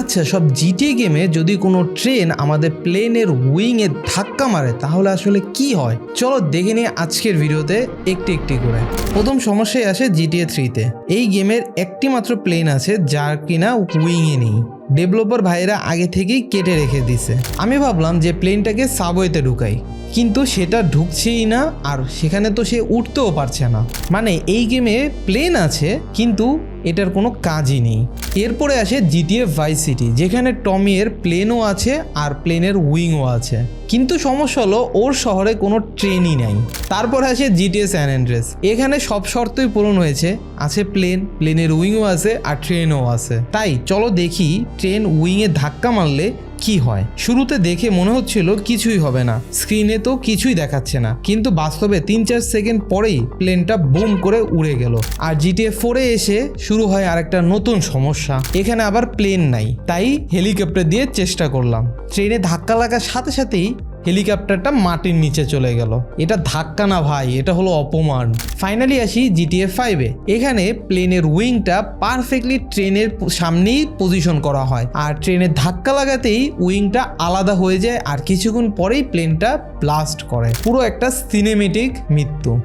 আচ্ছা সব জিটিএ গেমে যদি কোনো ট্রেন আমাদের প্লেনের উইংয়ে ধাক্কা মারে, তাহলে আসলে কি হয়? চলো দেখে নিই আজকের ভিডিওতে একটি একটি করে। প্রথম সমস্যায় আসে জিটিএ থ্রিতে। এই গেমের একটি মাত্র প্লেন আছে যার কিনা উইংয়ে নেই। ডেভেলপার ভাইয়েরা আগে থেকেই কেটে রেখে দিছে। আমি ভাবলাম যে প্লেনটাকে সাবওয়েতে ঢুকাই, কিন্তু সেটা ঢুকছেই না আর সেখানে তো সে উঠতেও পারছে না। মানে এই গেমে প্লেন আছে, কিন্তু এটার কোনো কাজই নেই। এরপরে আসে জিটিএ ভাই সিটি, যেখানে টমির প্লেনও আছে আর প্লেনের উইংও আছে। কিন্তু সমস্যা হলো, ওর শহরে কোনো ট্রেনই নাই। তারপরে আসে জিটিএ স্যান অ্যান্ড্রেস, এখানে সব শর্তই পূরণ হয়েছে। আছে প্লেন, প্লেনের উইংও আছে আর ট্রেনও আছে। তাই চলো দেখি, ট্রেন উইংয়ে ধাক্কা মারলে কি হয়? শুরুতে দেখে মনে হচ্ছিল কিছুই হবে না। স্ক্রিনে তো কিছুই দেখাচ্ছে না। কিন্তু বাস্তবে তিন চার সেকেন্ড পরেই প্লেনটা বুম করে উড়ে গেল। আর জিটিএ ফোরে এসে শুরু হয় আরেকটা নতুন সমস্যা। এখানে আবার প্লেন নাই। তাই হেলিকপ্টার দিয়ে চেষ্টা করলাম। ট্রেনে ধাক্কা লাগার সাথে সাথেই হেলিকপ্টারটা মাটির নিচে চলে গেল। এটা ধাক্কা না ভাই, এটা হলো অপমান। ফাইনালি আসি জিটিএ ফাইভে এখানে প্লেনের উইংটা পারফেক্টলি ট্রেনের সামনেই পজিশন করা হয়। আর ট্রেনের ধাক্কা লাগাতেই উইংটা আলাদা হয়ে যায় আর কিছুক্ষণ পরেই প্লেনটা ব্লাস্ট করে। পুরো একটা সিনেমেটিক মৃত্যু।